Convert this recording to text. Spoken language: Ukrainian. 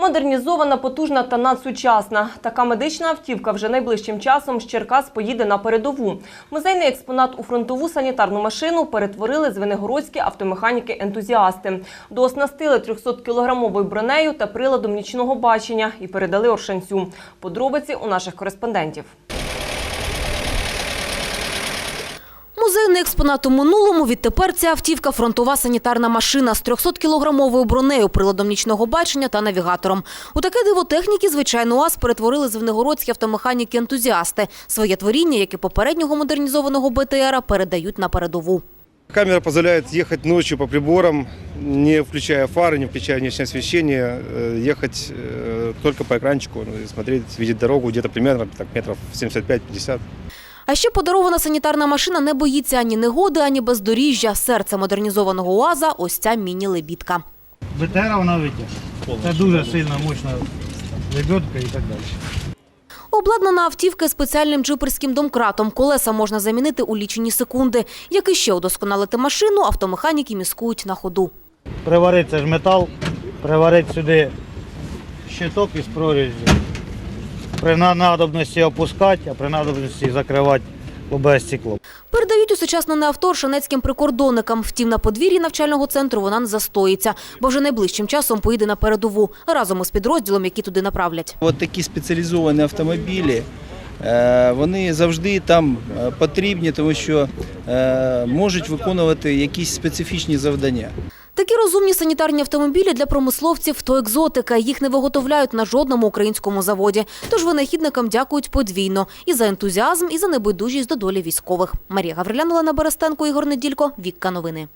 Модернізована, потужна та надсучасна. Така медична автівка вже найближчим часом з Черкас поїде на передову. Музейний експонат у фронтову санітарну машину перетворили звенигородські автомеханіки-ентузіасти. Дооснастили 300-кілограмовою бронею та приладом нічного бачення і передали Оршанцю. Подробиці у наших кореспондентів. Музейний експонат у минулому відтепер ця автівка – фронтова санітарна машина з 300-кілограмовою бронею, приладом нічного бачення та навігатором. У таке диво техніки, звичайно, УАЗ перетворили звенигородські автомеханіки-ентузіасти. Своє творіння, як і попереднього модернізованого БТРа, передають на передову. Камера позволяет ехать ночью по приборам, не включая фары, не включая внешнее освещение, э, ехать э, только по экранчику, ну, и смотреть, видеть дорогу где-то примерно так, метров 75-50. А ще подарована санітарна машина не боїться ані негоди, ані бездоріжжя. Серце модернізованого УАЗа – ось ця міні-лебідка. БТР вона витяг. Це дуже сильна, мощна лебедка і так далі. Обладнана автівка спеціальним джиперським домкратом. Колеса можна замінити у лічені секунди. Як і ще удосконалити машину, автомеханіки міскують на ходу. Приварити ж метал, приварити сюди щиток із прорізю. При на- надобності опускати, а при надобності закривати ОБС стекло. Передають усучаснене авто шанецьким прикордонникам. Втім, на подвір'ї навчального центру вона не застоїться, бо вже найближчим часом поїде на передову разом із підрозділом, які туди направлять. От такі спеціалізовані автомобілі, е, вони завжди там е, потрібні, тому що е, можуть виконувати якісь специфічні завдання. Такі розумні санітарні автомобілі для промисловців то екзотика. Їх не виготовляють на жодному українському заводі. Тож винахідникам дякують подвійно і за ентузіазм, і за небайдужість до долі військових. Марія Гаврилян, Олена Берестенко, Ігор Неділько, Вікка Новини.